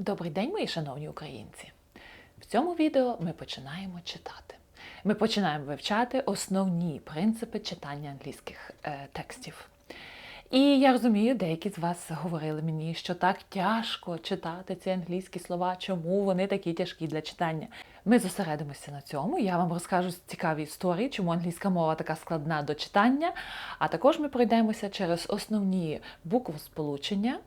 Добрий день, мої шановні українці! В цьому відео ми починаємо читати. Ми починаємо вивчати основні принципи читання англійських е, текстів. І я розумію, деякі з вас говорили мені, що так тяжко читати ці англійські слова, чому вони такі тяжкі для читання. Ми зосередимося на цьому. Я вам розкажу цікаві історії, чому англійська мова така складна до читання. А також ми пройдемося через основні буквосполучення,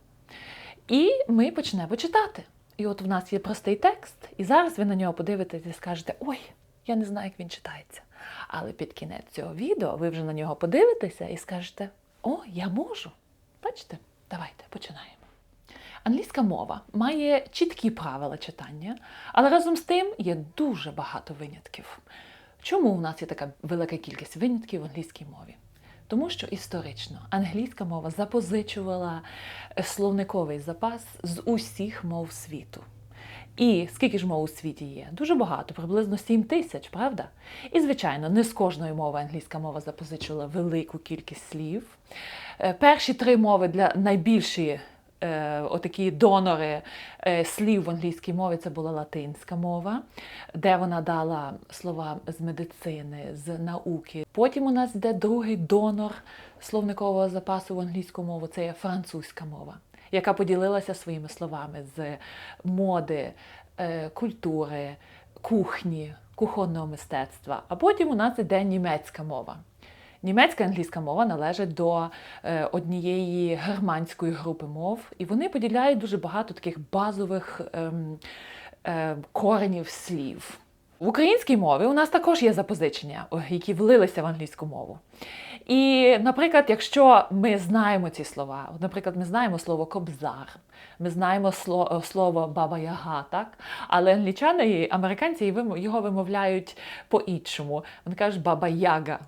і ми почнемо читати. І от в нас є простий текст, і зараз ви на нього подивитесь і скажете: Ой, я не знаю, як він читається. Але під кінець цього відео ви вже на нього подивитеся і скажете: О, я можу. Бачите? Давайте починаємо. Англійська мова має чіткі правила читання, але разом з тим є дуже багато винятків. Чому у нас є така велика кількість винятків в англійській мові? Тому що історично англійська мова запозичувала е, словниковий запас з усіх мов світу. І скільки ж мов у світі є? Дуже багато, приблизно 7 тисяч, правда? І, звичайно, не з кожної мови англійська мова запозичила велику кількість слів. Е, Перші три мови для найбільші е, отакі донори е, слів в англійській мові це була латинська мова, де вона дала слова з медицини, з науки. Потім у нас йде другий донор словникового запасу в англійську мову це є французька мова, яка поділилася своїми словами з моди, е, культури, кухні, кухонного мистецтва. А потім у нас іде німецька мова. Німецька і англійська мова належать до е, однієї германської групи мов, і вони поділяють дуже багато таких базових ем, е, коренів слів. В українській мові у нас також є запозичення, які влилися в англійську мову. І, наприклад, якщо ми знаємо ці слова, наприклад, ми знаємо слово кобзар, ми знаємо слово баба Яга, так? але англічани і американці його вимовляють по-іншому. Вони кажуть баба Яга.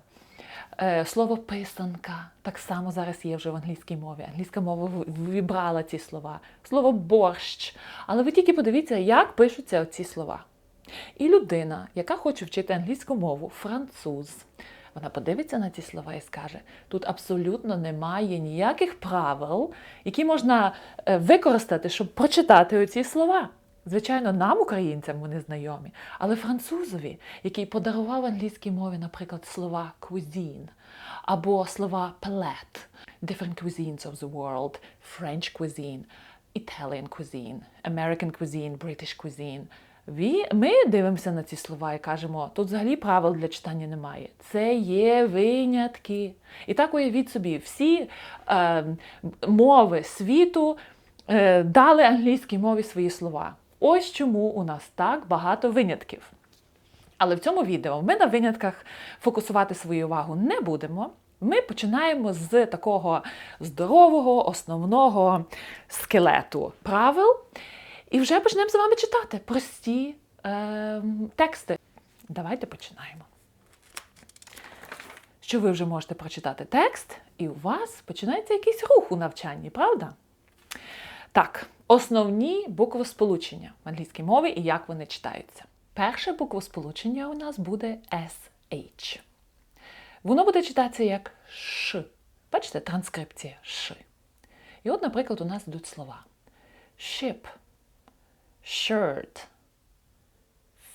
Е, Слово писанка так само зараз є вже в англійській мові. Англійська мова в- вібрала ці слова. Слово борщ. Але ви тільки подивіться, як пишуться ці слова. І людина, яка хоче вчити англійську мову, француз, вона подивиться на ці слова і скаже: тут абсолютно немає ніяких правил, які можна е, використати, щоб прочитати оці слова. Звичайно, нам, українцям, вони знайомі, але французові, який подарував англійській мові, наприклад, слова cuisine або слова palette, different cuisines of the world, French cuisine, Italian cuisine, American cuisine, British cuisine. Ми дивимося на ці слова і кажемо, тут взагалі правил для читання немає. Це є винятки. І так уявіть собі, всі е, мови світу е, дали англійській мові свої слова. Ось чому у нас так багато винятків. Але в цьому відео ми на винятках фокусувати свою увагу не будемо. Ми починаємо з такого здорового, основного скелету правил. І вже почнемо з вами читати прості е, тексти. Давайте починаємо. Що ви вже можете прочитати текст, і у вас починається якийсь рух у навчанні, правда? Так, основні буквосполучення в англійській мові і як вони читаються. Перше буквосполучення у нас буде SH. Воно буде читатися як Ш. Бачите, транскрипція Ш. І от, наприклад, у нас йдуть слова: ship, shirt,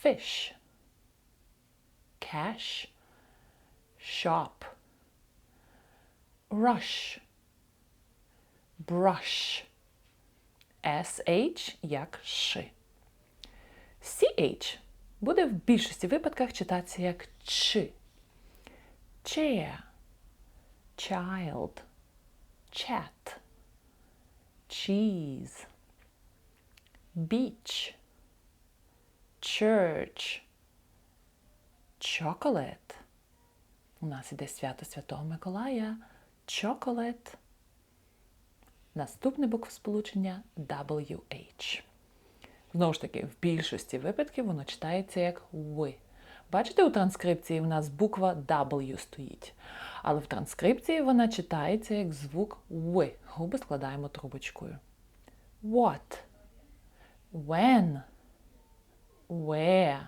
fish, cash, shop, rush, brush. SH як Ш. CH буде в більшості випадках читатися як Ч. Chair, child, chat, cheese, beach, church, chocolate. У нас іде свято Святого Миколая. Chocolate. Наступне буквосполучення WH. Знову ж таки, в більшості випадків воно читається як «ви». Бачите, у транскрипції в нас буква W стоїть. Але в транскрипції вона читається як звук «ви». Губи складаємо трубочкою. What? When? Where?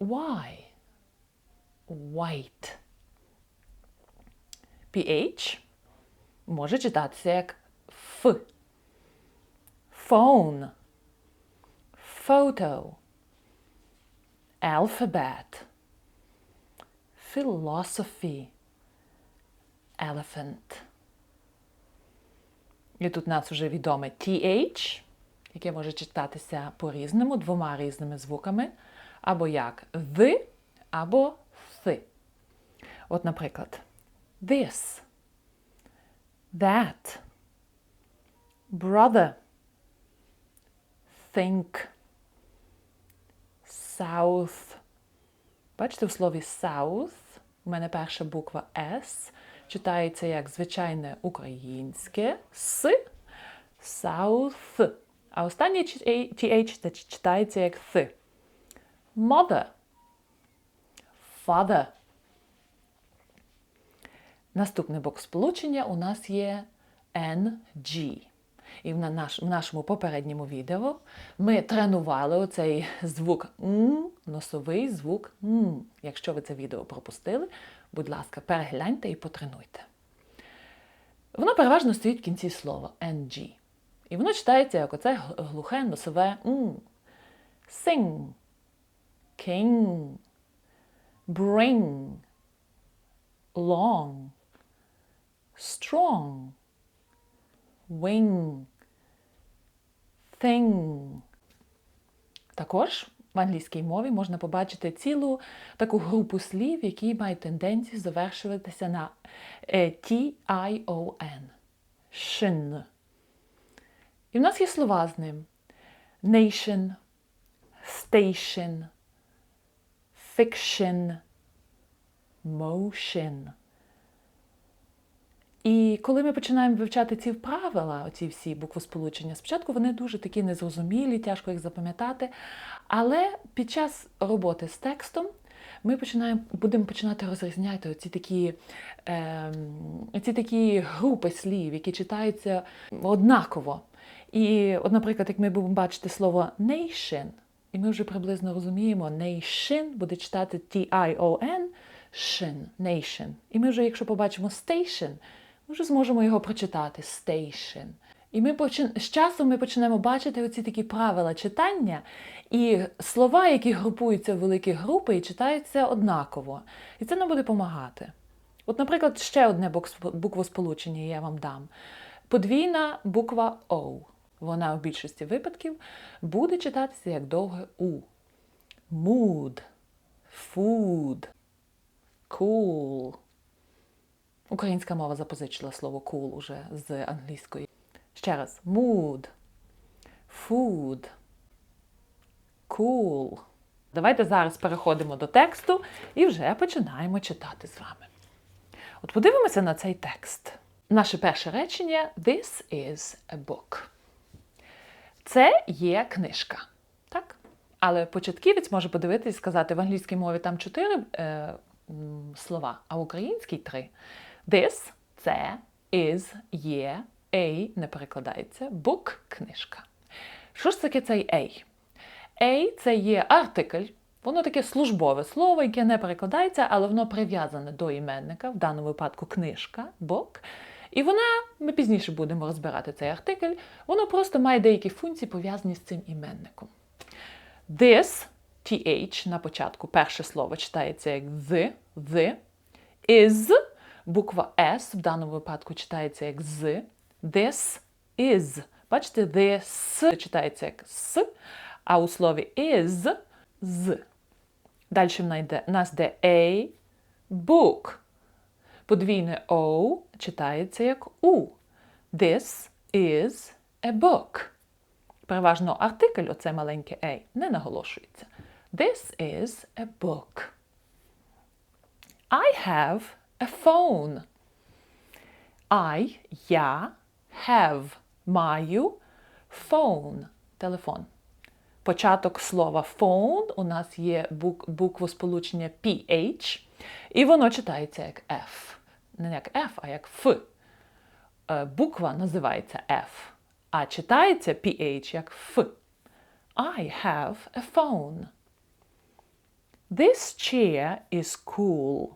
Why? White. PH може читатися як Ф. phone, photo, alphabet, philosophy, elephant. І тут у нас вже відоме TH, яке може читатися по-різному, двома різними звуками, або як the, або th. От, наприклад, this, that, brother, think, south. Бачите, в слові south у мене перша буква S читається як звичайне українське с, south. А останнє TH читається як th. Mother. Father. Наступний бок сполучення у нас є NG. І в, наш, в нашому попередньому відео ми тренували оцей звук Н, носовий звук Н. Якщо ви це відео пропустили, будь ласка, перегляньте і потренуйте. Воно переважно стоїть в кінці слова NG. І воно читається як оце глухе носове Н. Sing, king, bring, long, strong wing, thing. Також в англійській мові можна побачити цілу таку групу слів, які мають тенденцію завершуватися на T-I-O-N. Shin. І в нас є слова з ним: nation, station, fiction, motion. І коли ми починаємо вивчати ці правила, оці всі буквосполучення, спочатку вони дуже такі незрозумілі, тяжко їх запам'ятати. Але під час роботи з текстом ми починаємо, будемо починати розрізняти оці такі, е, оці такі групи слів, які читаються однаково. І, от, наприклад, як ми будемо бачити слово nation, і ми вже приблизно розуміємо, nation буде читати T-I-O-N, shin, nation. І ми вже, якщо побачимо station, ми вже зможемо його прочитати station. І ми почин... з часом ми почнемо бачити оці такі правила читання і слова, які групуються в великі групи і читаються однаково. І це нам буде допомагати. От, наприклад, ще одне буквосполучення я вам дам. Подвійна буква O. Вона в більшості випадків буде читатися як довге У. Mood, food, cool. Українська мова запозичила слово cool уже з англійської. Ще раз: mood, food, cool. Давайте зараз переходимо до тексту і вже починаємо читати з вами. От подивимося на цей текст. Наше перше речення This is a book. Це є книжка. Так? Але початківець може подивитися і сказати, в англійській мові там чотири е, слова, а в українській три. This це is, є, a не перекладається, book книжка. Що ж таке цей A? A це є артикль, воно таке службове слово, яке не перекладається, але воно прив'язане до іменника, в даному випадку книжка, book. І вона, ми пізніше будемо розбирати цей артикль, воно просто має деякі функції пов'язані з цим іменником. This, th на початку, перше слово читається як the, the, is Буква S в даному випадку читається як з. This is. Бачите, this читається як с, а у слові is з. Далі в нас йде A, book. Подвійне O читається як у. This is a book. Переважно артикль, оце маленьке A, не наголошується. This is a book. I have a phone. I, я, have, маю, phone, телефон. Початок слова phone у нас є бук, буквосполучення PH, і воно читається як F. Не як F, а як F. Е, буква називається F, а читається PH як F. I have a phone. This chair is cool.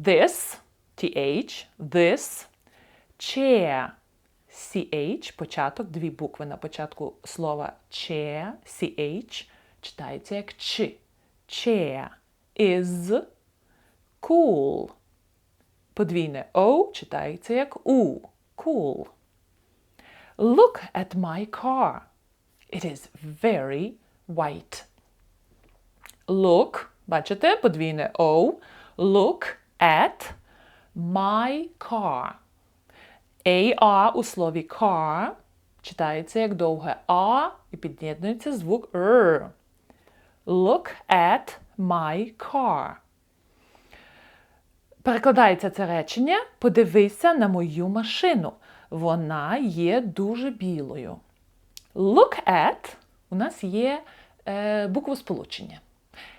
This, th, this, chair, CH, початок, дві букви на початку слова chair, CH, читається як Ч. Chair is cool. Подвійне O читається як У. Cool. Look at my car. It is very white. Look, бачите, подвійне O. Look at my car. AR у слові car читається як довге А і під'єднується звук R. Look at my car. Перекладається це речення Подивися на мою машину. Вона є дуже білою. Look at у нас є е, буквосполучення,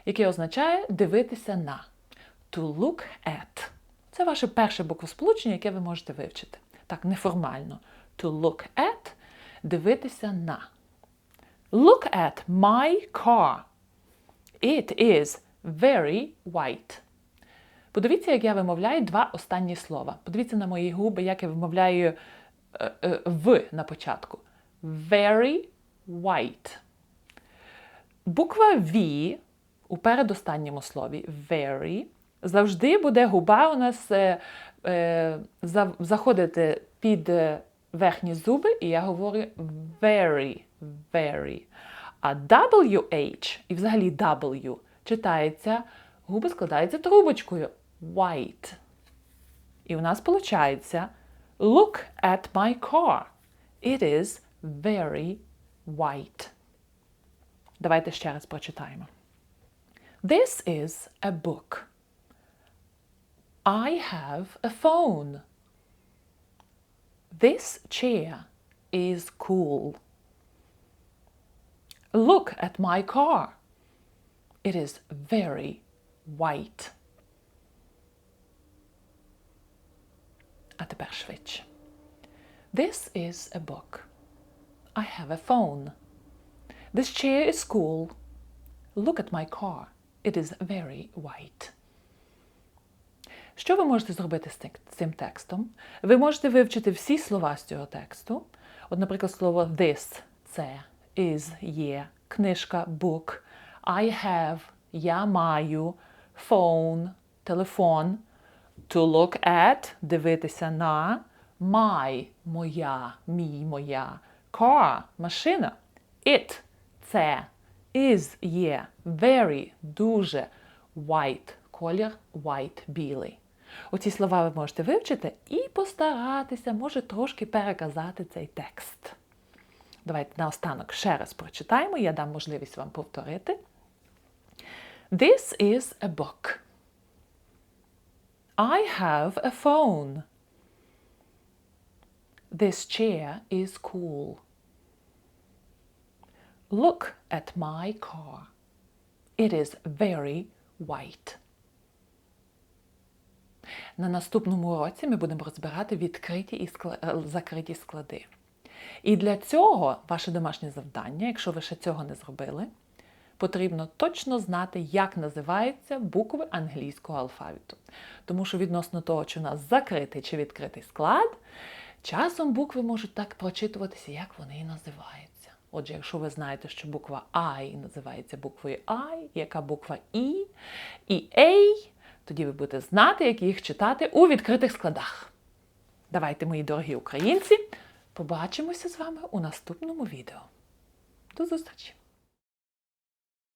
яке означає дивитися на. To look at. Це ваше перше буквосполучення, яке ви можете вивчити. Так, неформально. To look at дивитися на. Look at my car. It is very white. Подивіться, як я вимовляю два останні слова. Подивіться на мої губи, як я вимовляю е, е, в на початку. Very white. Буква V у передостанньому слові very завжди буде губа у нас е, е, за- заходити під е, верхні зуби, і я говорю very, very. А WH і взагалі W читається, губи складаються трубочкою white. І у нас виходить Look at my car. It is very white. Давайте ще раз прочитаємо. This is a book. I have a phone. This chair is cool. Look at my car. It is very white. At the This is a book. I have a phone. This chair is cool. Look at my car. It is very white. Що ви можете зробити з цим- текстом? Ви можете вивчити всі слова з цього тексту. От, наприклад, слово this це is, є, книжка book, I have, я маю, phone, телефон, to look at дивитися на, my моя, мій, моя, car машина, it це, is є, very дуже, white колір white білий. Оці слова ви можете вивчити і постаратися, може, трошки переказати цей текст. Давайте наостанок ще раз прочитаємо, я дам можливість вам повторити. This is a book. I have a phone. This chair is cool. Look at my car. It is very white. На наступному уроці ми будемо розбирати відкриті і е, закриті склади. І для цього ваше домашнє завдання, якщо ви ще цього не зробили, потрібно точно знати, як називаються букви англійського алфавіту. Тому що відносно того, чи у нас закритий чи відкритий склад, часом букви можуть так прочитуватися, як вони і називаються. Отже, якщо ви знаєте, що буква I називається буквою I, яка буква І і A, тоді ви будете знати, як їх читати у відкритих складах. Давайте, мої дорогі українці, побачимося з вами у наступному відео. До зустрічі!